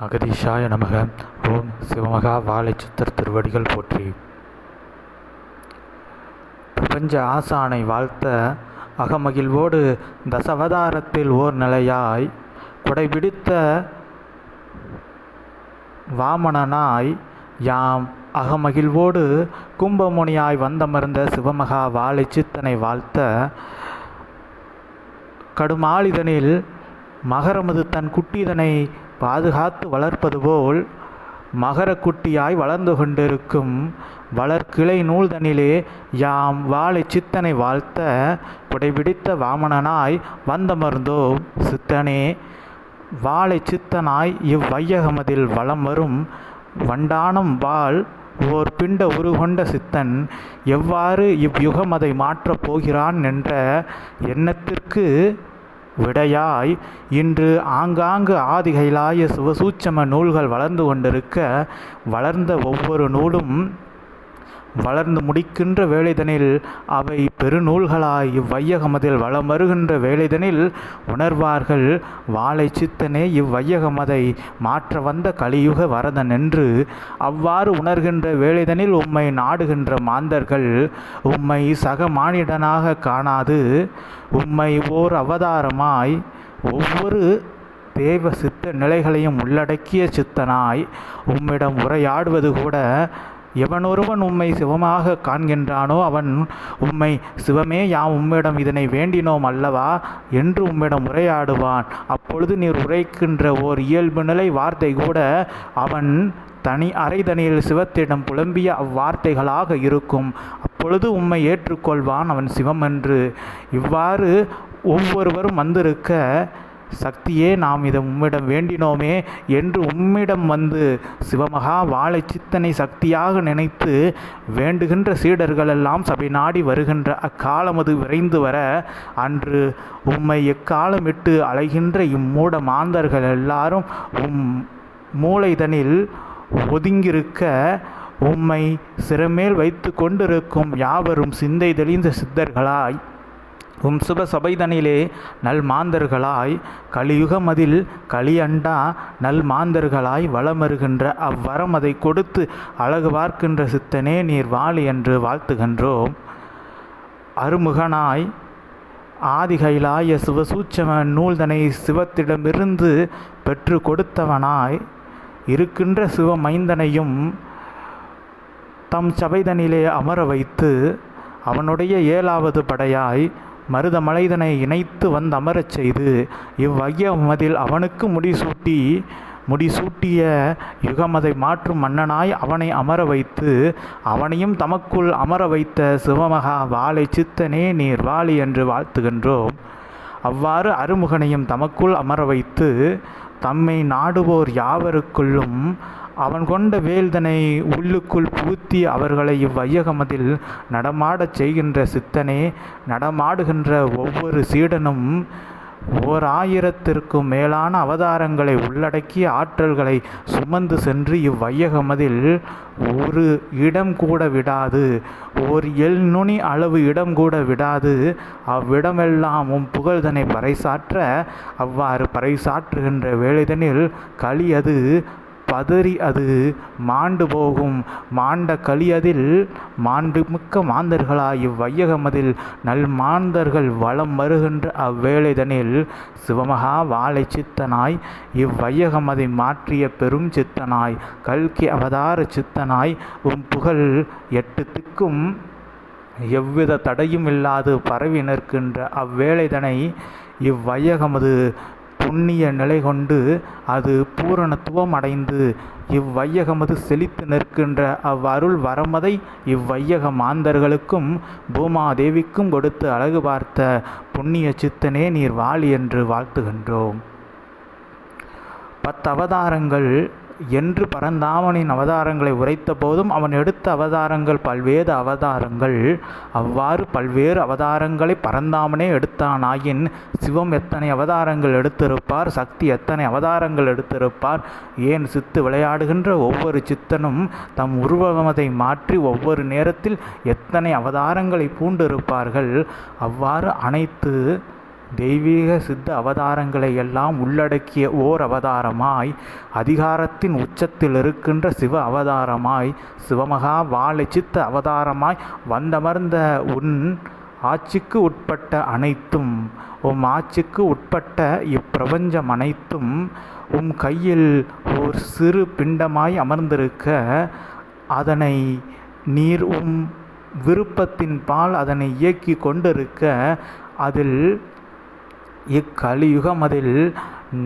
அகதீஷாய நமக ஓம் சிவமகா வாழைச்சித்தர் திருவடிகள் போற்றி. பிரபஞ்ச ஆசானை வாழ்த்த அகமகிழ்வோடு தசவதாரத்தில் ஓர் நிலையாய் கொடைபிடித்த வாமனனாய் யாம் அகமகிழ்வோடு கும்பமுனியாய் வந்தமர்ந்த சிவமகா வாழைச்சித்தனை வாழ்த்த கடுமாளிதனில் மகரமது தன் குட்டிதனை பாதுகாத்து வளர்ப்பது போல் மகரக்குட்டியாய் வளர்ந்து கொண்டிருக்கும் வளர்கிளை நூல்தனிலே யாம் வாழை சித்தனை வாழ்த்த குடைபிடித்த வாமனனாய் வந்தமர்ந்தோம். சித்தனே வாழை சித்தனாய் இவ்வையகமதில் வலம் வரும் வண்டானம் வாழ் ஓர் பிண்ட உருகொண்ட சித்தன் எவ்வாறு இவ்யுகமதை மாற்றப் போகிறான் என்ற எண்ணத்திற்கு விடையாய் இன்று ஆங்காங்கு ஆதிகைலாய சிவசூட்சம நூல்கள் வளர்ந்து கொண்டிருக்க வளர்ந்த ஒவ்வொரு நூலும் வளர்ந்து முடிக்கின்ற வேலைதனில் அவை பெருநூல்களாய் இவ்வையகமதில் வளமருகின்ற வேலைதனில் உணர்வார்கள். வாழை சித்தனே இவ்வையகமதை மாற்ற வந்த கலியுக வரதன் என்று அவ்வாறு உணர்கின்ற வேலைதனில் உம்மை நாடுகின்ற மாந்தர்கள் உம்மை சக மானிடனாக காணாது. உம்மை ஓர் அவதாரமாய் ஒவ்வொரு தேவ சித்த நிலைகளையும் உள்ளடக்கிய சித்தனாய் உம்மிடம் உரையாடுவது கூட எவனொருவன் உம்மை சிவமாக காண்கின்றானோ அவன் உம்மை சிவமே யாம் உம்மிடம் இதனை வேண்டினோம் அல்லவா? என்று உம்மிடம் உரையாடுவான். அப்பொழுது நீர் உரைக்கின்ற ஓர் இயல்பு நிலை வார்த்தை கூட அவன் தனி அரைதனியில் சிவத்திடம் புலம்பிய அவ்வார்த்தைகளாக இருக்கும். அப்பொழுது உம்மை ஏற்றுக்கொள்வான் அவன் சிவம் என்று. இவ்வாறு ஒவ்வொருவரும் வந்திருக்க சக்தியே நாம் இதை உம்மிடம் வேண்டினோமே என்று உம்மிடம் வந்து சிவமகா வாழை சித்தனை சக்தியாக நினைத்து வேண்டுகின்ற சீடர்களெல்லாம் சபை நாடி வருகின்ற அக்காலமது விரைந்து வர அன்று உம்மை எக்காலமிட்டு அலைகின்ற இம்மூட மாந்தர்கள் எல்லாரும் உம் மூளைதனில் ஒதுங்கியிருக்க உம்மை சிறமேல் வைத்து கொண்டிருக்கும் யாவரும் சிந்தை தெளிந்த சித்தர்களாய். உம் சுப சபைதனிலே நல் மாந்தர்களாய் கலியுகமதில் கலியண்டா நல் மாந்தர்களாய் வளமருகின்ற அவ்வரம் அதை கொடுத்து அழகு பார்க்கின்ற சித்தனே நீர் வாழி என்று வாழ்த்துகின்றோம். அருமுகனாய் ஆதிகைலாய சிவசூச்சம நூல்தனை சிவத்திடமிருந்து பெற்று கொடுத்தவனாய் இருக்கின்ற சிவமைந்தனையும் தம் சபைதனிலே அமர வைத்து அவனுடைய ஏழாவது படையாய் மருதமலைதனை இணைத்து வந்து அமரச் செய்து இவ்வையமதில் அவனுக்கு முடிசூட்டி முடிசூட்டிய யுகமதை மாற்றும் மன்னனாய் அவனை அமர வைத்து அவனையும் தமக்குள் அமர வைத்த சிவமகா வாழை சித்தனே நீர் வாழி என்று வாழ்த்துகின்றோம். அவ்வாறு அருமுகனையும் தமக்குள் அமர வைத்து தம்மை நாடுவோர் யாவருக்குள்ளும் அவன் கொண்ட வேல்தனை உள்ளுக்குள் புகுத்தி அவர்களை இவ்வையகமதில் நடமாடச் செய்கின்ற சித்தனே நடமாடுகின்ற ஒவ்வொரு சீடனும் ஓர் ஆயிரத்திற்கும் மேலான அவதாரங்களை உள்ளடக்கிய ஆற்றல்களை சுமந்து சென்று இவ்வையகமதில் ஒரு இடம் கூட விடாது ஓர் எல் நுனி அளவு இடம் கூட விடாது அவ்விடமெல்லாம் உம் புகழ்தனை பறைசாற்ற அவ்வாறு பறைசாற்றுகின்ற வேலைதனில் களி அது பதறி அது மாண்டு போகும். மாண்ட கலியதில் மாண்புமிக்க மாந்தர்களாய் இவ்வையகமதில் நல் மாந்தர்கள் வளம் வருகின்ற அவ்வேளைதனில் சிவமகா வாழை சித்தனாய் இவ்வையகமதை மாற்றிய பெரும் சித்தனாய் கல்கி அவதார சித்தனாய் உம் புகழ் எட்டுத்துக்கும் எவ்வித தடையும் இல்லாது பரவி நிற்கின்ற அவ்வேளைதனை இவ்வையகமது புண்ணிய நிலை கொண்டு அது பூரணத்துவம் அடைந்து இவ்வையகமது செழித்து நிற்கின்ற அவ்வருள் வரமதை இவ்வையக மாந்தர்களுக்கும் பூமாதேவிக்கும் கொடுத்து அழகு பார்த்த புண்ணிய சித்தனே நீர் வாழ் என்று வாழ்த்துகின்றோம். பத்தவதாரங்கள் என்று பரந்தாமனின் அவதாரங்களை உரைத்த போதும் அவன் எடுத்த அவதாரங்கள் பல்வேறு அவதாரங்கள். அவ்வாறு பல்வேறு அவதாரங்களை பரந்தாமனே எடுத்தானாயின் சிவம் எத்தனை அவதாரங்கள் எடுத்திருப்பார் சக்தி எத்தனை அவதாரங்கள் எடுத்திருப்பார் ஏன் சித்து விளையாடுகின்ற ஒவ்வொரு சித்தனும் தம் உருவமதை மாற்றி ஒவ்வொரு நேரத்தில் எத்தனை அவதாரங்களை பூண்டிருப்பார்கள். அவ்வாறு அனைத்து தெய்வீக சித்த அவதாரங்களை எல்லாம் உள்ளடக்கிய ஓர் அவதாரமாய் அதிகாரத்தின் உச்சத்தில் இருக்கின்ற சிவ அவதாரமாய் சிவமகா வாழை சித்த அவதாரமாய் வந்தமர்ந்த உன் ஆட்சிக்கு உட்பட்ட அனைத்தும் உம் ஆட்சிக்கு உட்பட்ட இப்பிரபஞ்சம் அனைத்தும் உம் கையில் ஓர் சிறு பிண்டமாய் அமர்ந்திருக்க அதனை நீர் உம் விருப்பத்தின் பால் அதனை இயக்கி கொண்டிருக்க அதில் இக்கலியுகம் அதில்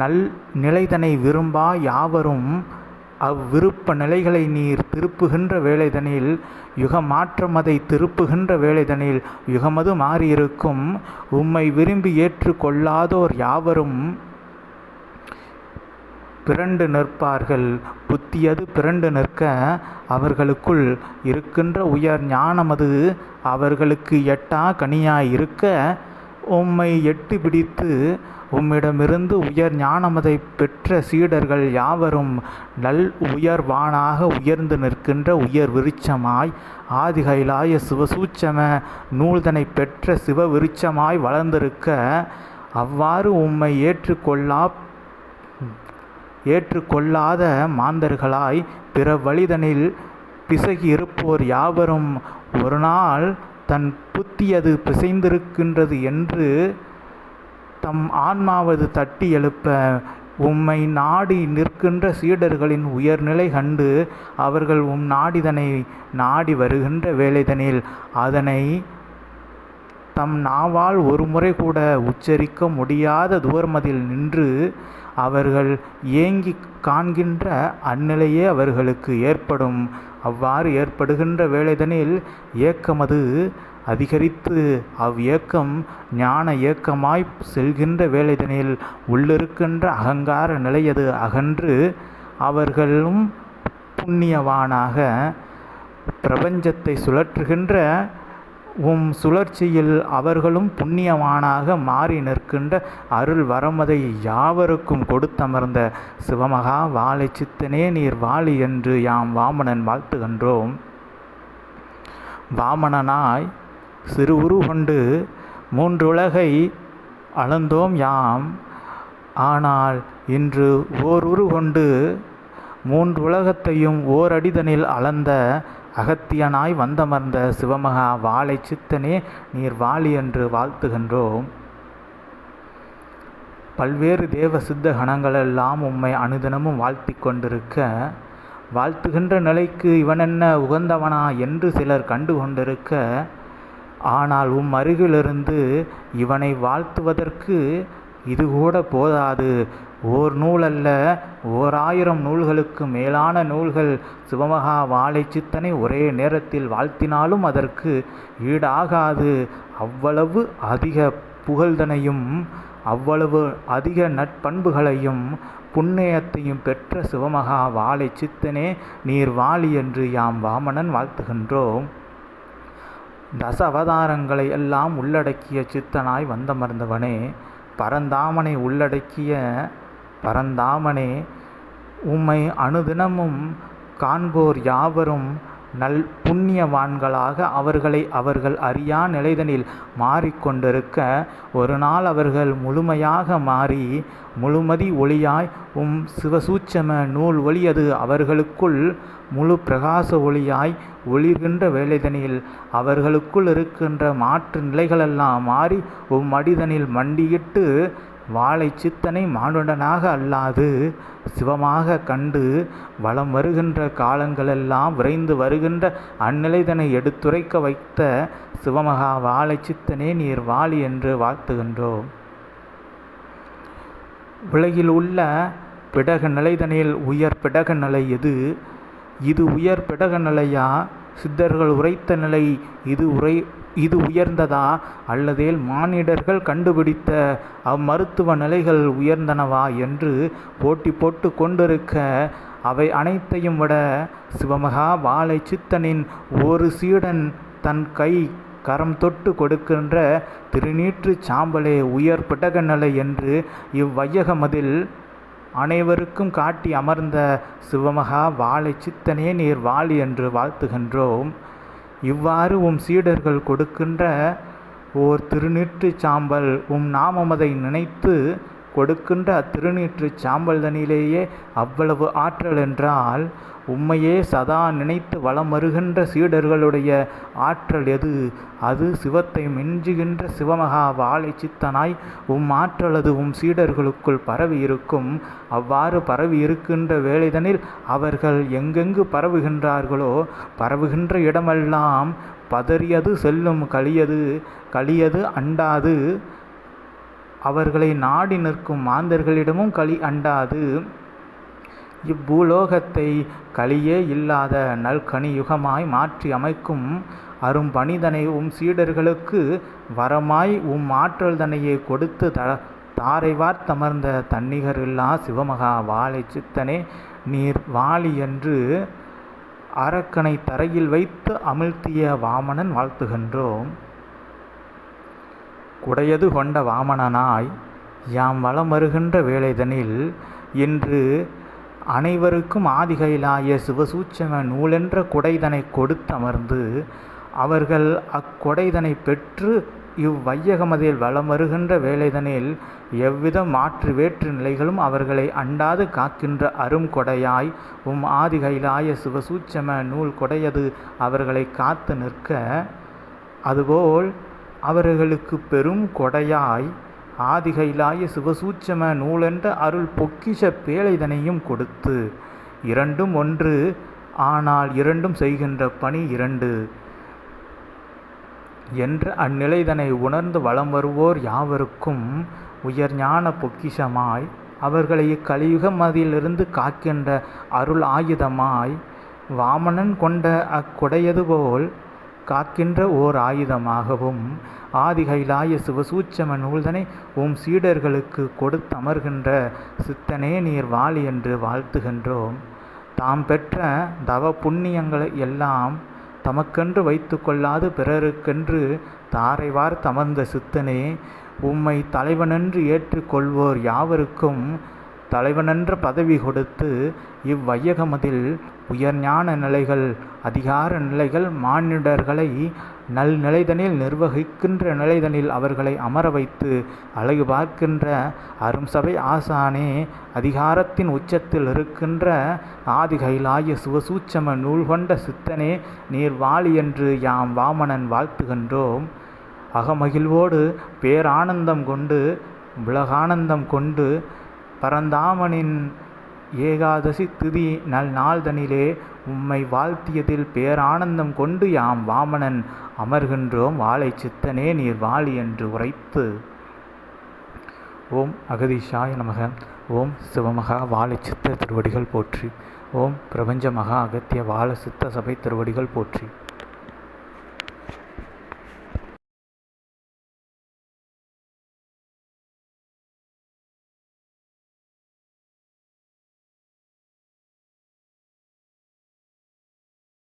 நல் நிலைதனை விரும்பா யாவரும் அவ்விருப்ப நிலைகளை நீர் திருப்புகின்ற வேளைதனில் யுகமாற்றம் அதை திருப்புகின்ற வேளைதனில் யுகமது மாறியிருக்கும். உம்மை விரும்பி ஏற்றுக்கொள்ளாதோர் யாவரும் பிறண்டு நிற்பார்கள். புத்தியது பிறண்டு நிற்க அவர்களுக்குள் இருக்கின்ற உயர் ஞானமது அவர்களுக்கு எட்டா கனியாய் இருக்க உம்மை எட்டி பிடித்து உம்மிடமிருந்து உயர் ஞானமதை பெற்ற சீடர்கள் யாவரும் நல் உயர்வானாக உயர்ந்து நிற்கின்ற உயர் விருட்சமாய் ஆதிகைலாய சிவசூச்சம நூல்தனை பெற்ற சிவ விருட்சமாய் வளர்ந்திருக்க அவ்வாறு உம்மை ஏற்றுக்கொள்ளா ஏற்றுக்கொள்ளாத மாந்தர்களாய் பிற வழிதனில் பிசகி இருப்போர் யாவரும் ஒரு நாள் தன் புத்தி அது பிசைந்திருக்கின்றது என்று தம் ஆன்மாவது தட்டி எழுப்ப உம்மை நாடி நிற்கின்ற சீடர்களின் உயர்நிலை கண்டு அவர்கள் உம் நாடிதனை நாடி வருகின்ற வேலைதனில் அதனை தம் நாவால் ஒரு முறை கூட உச்சரிக்க முடியாத தூரமதில் நின்று அவர்கள் ஏங்கி காண்கின்ற அந்நிலையே அவர்களுக்கு ஏற்படும். அவ்வாறு ஏற்படுகின்ற வேளைதனில் ஏக்கமது அதிகரித்து அவ் ஏக்கம் ஞான ஏக்கமாய் செல்கின்ற வேளைதனில் உள்ளிருக்கின்ற அகங்கார நிலையது அகன்று அவர்களும் புண்ணியவானாக பிரபஞ்சத்தை சுழற்றுகின்ற உம் சுழற்சியில் அவர்களும் புண்ணியவானாக மாறி நிற்கின்ற அருள் வரமதை யாவருக்கும் கொடுத்தமர்ந்த சிவமகா வாழை சித்தனே நீர் வாழி என்று யாம் வாமனன் வாழ்த்துகின்றோம். வாமனனாய் சிறு உரு கொண்டு மூன்றுலகை அளந்தோம் யாம். ஆனால் இன்று ஓர் உரு கொண்டு மூன்று உலகத்தையும் ஓரடிதனில் அளந்த அகத்தியனாய் வந்தமர்ந்த சிவமகா வாழை சித்தனே நீர் வாழி என்று வாழ்த்துகின்றோம். பல்வேறு தேவ சித்த கணங்களெல்லாம் உம்மை அனுதினமும் வாழ்த்தி கொண்டிருக்க வாழ்த்துகின்ற நிலைக்கு இவனென்ன உகந்தவனா என்று சிலர் கண்டு கொண்டிருக்க ஆனால் உம் அருகிலிருந்து இவனை வாழ்த்துவதற்கு இது கூட போதாது. ஓர் நூல் அல்ல ஓர் ஆயிரம் நூல்களுக்கு மேலான நூல்கள் சிவமகா வாழை சித்தனை ஒரே நேரத்தில் வாழ்த்தினாலும் அதற்கு ஈடாகாது. அவ்வளவு அதிக புகழ்தனையும் அவ்வளவு அதிக நட்பண்புகளையும் புண்ணியத்தையும் பெற்ற சிவமகா வாழை சித்தனே நீர் வாழி என்று யாம் வாமனன் வாழ்த்துகின்றோம். தச அவதாரங்களை எல்லாம் உள்ளடக்கிய சித்தனாய் வந்தமர்ந்தவனே. பரந்தாமனை உள்ளடக்கிய பரந்தாமனே உம்மை அனுதினமும் காண்போர் யாவரும் நல் புண்ணியவான்களாக அவர்களை அவர்கள் அறியா நிலைதனில் மாறிக்கொண்டிருக்க ஒரு நாள் அவர்கள் முழுமையாக மாறி முழுமதி ஒளியாய் உம் சிவசூட்சம நூல் ஒளியது அவர்களுக்குள் முழு பிரகாச ஒளியாய் ஒளிர்கின்ற வேலைதனில் அவர்களுக்குள் இருக்கின்ற மாற்று நிலைகளெல்லாம் மாறி உம் அடிதனில் மண்டியிட்டு வாழை சித்தனை மானுடனாக அல்லாது சிவமாக கண்டு வலம் வருகின்ற காலங்களெல்லாம் விரைந்து வருகின்ற அந்நிலைதனை எடுத்துரைக்க வைத்த சிவமகா வாழை சித்தனே நீர் வாழி என்று வாழ்த்துகின்றோம். உலகில் உள்ள பிடக நிலைதனில் உயர் பிடக நிலை எது? இது உயர் பிடக நிலையா? சித்தர்கள் உரைத்த நிலை இது உரை இது உயர்ந்ததா? அல்லதேல் மானிடர்கள் கண்டுபிடித்த அம்மருத்துவ நிலைகள் உயர்ந்தனவா என்று போட்டி போட்டு கொண்டிருக்க அவை அனைத்தையும் விட சிவமகா வாழை சித்தனின் ஒரு சீடன் தன் கை கரம் தொட்டு கொடுக்கின்ற திருநீற்று சாம்பலே உயர் பிடக நிலை என்று இவ்வையகமதில் அனைவருக்கும் காட்டி அமர்ந்த சிவமகா வாழை சித்தனே நீர் வாழி என்று வாழ்த்துகின்றோம். இவ்வாறு உம் சீடர்கள் கொடுக்கின்ற ஓர் திருநீற்றுச் சாம்பல் உம் நாமமதை நினைத்து கொடுக்கின்ற அத்திருநீற்றுச் சாம்பல்தனிலேயே அவ்வளவு ஆற்றல் என்றால் உம்மையே சதா நினைத்து வளமருகின்ற வருகின்ற சீடர்களுடைய ஆற்றல் எது? அது சிவத்தை மிஞ்சுகின்ற சிவமகா வாழை சித்தனாய் உம் ஆற்றலது உம் சீடர்களுக்குள் பரவி இருக்கும் அவ்வாறு பரவி இருக்கின்ற வேளைதனில் அவர்கள் எங்கெங்கு பரவுகின்றார்களோ பரவுகின்ற இடமெல்லாம் பதறியது செல்லும் கலியது கலியது அண்டாது. அவர்களை நாடி நிற்கும் மாந்தர்களிடமும் களி அண்டாது. இப்பூலோகத்தை களியே இல்லாத நல்கனியுகமாய் மாற்றி அமைக்கும் அரும்பணிதனை உம் சீடர்களுக்கு வரமாய் உம் ஆற்றல் தனையே கொடுத்து த தாரை வார்த்தமர்ந்த தன்னிகரில்லா சிவமகா வாழை சித்தனே நீர் வாளி என்று அரக்கனை தரையில் வைத்து அமிழ்த்திய வாமனன் வாழ்த்துகின்றோம். குடையது கொண்ட வாமனனாய் யாம் வலம் வேளைதனில் இன்று அனைவருக்கும் ஆதிகையிலாய சிவசூட்சம நூலென்ற குடைதனை கொடுத்தமர்ந்து அவர்கள் அக்கொடைதனை பெற்று இவ்வையகமதில் வலம் வருகின்ற வேளைதனில் எவ்வித மாற்று வேற்று நிலைகளும் அவர்களை அண்டாது காக்கின்ற அரும் கொடையாய் உம் ஆதிகைலாய சிவசூட்சம நூல் கொடையது அவர்களை காத்து நிற்க அதுபோல் அவர்களுக்கு பெரும் கொடையாய் ஆதிகைலாய சிவசூட்சம நூலென்ற அருள் பொக்கிஷ பேழைதனையும் கொடுத்து இரண்டும் ஒன்று ஆனால் இரண்டும் செய்கின்ற பணி இரண்டு. என்ற அந்நிலைதனை உணர்ந்து வலம் வருவோர் யாவருக்கும் உயர் ஞான பொக்கிஷமாய் அவர்களை இக்கலியுகமதிலிருந்து காக்கின்ற அருள் ஆயுதமாய் வாமனன் கொண்ட அக்கொடையது போல் காக்கின்ற ஓர் ஆயுதமாகவும் ஆதிகைலாய சிவசூச்சம நூல்தனை உம் சீடர்களுக்கு கொடுத்தமர்கின்ற சித்தனே நீர் வாழி என்று வாழ்த்துகின்றோம். தாம் பெற்ற தவ புண்ணியங்களை எல்லாம் தமக்கென்று வைத்து கொள்ளாது பிறருக்கென்று தாரைவார் தமர்ந்த சித்தனே உம்மை தலைவனென்று ஏற்றுக்கொள்வோர் யாவருக்கும் தலைவனென்ற பதவி கொடுத்து இவ்வையகமதில் உயர்ஞான நிலைகள் அதிகார நிலைகள் மானிடர்களை நல் நிலைதனில் நிர்வகிக்கின்ற நிலைதனில் அவர்களை அமர வைத்து அழகு பார்க்கின்ற அரும் சபை ஆசானே அதிகாரத்தின் உச்சத்தில் இருக்கின்ற ஆதிகைலாய சுவசூச்சம நூல் கொண்ட சித்தனே நீர் வாழி என்று யாம் வாமனன் வாழ்த்துகின்றோம். அகமகிழ்வோடு பேரானந்தம் கொண்டு உலகானந்தம் கொண்டு பரந்தாமனின் ஏகாதசி திதி நல் நாள்தனிலே உம்மை வாழ்த்தியதில் பேரானந்தம் கொண்டு யாம் வாமனன் அமர்கின்றோம். வாழை சித்தனே நீர் வாழி என்று உரைத்து. ஓம் அகதீஷாய நமக. ஓம் சிவமகா வாழை சித்த திருவடிகள் போற்றி. ஓம் பிரபஞ்ச மகா அகத்திய வாழ சித்த சபை திருவடிகள் போற்றி.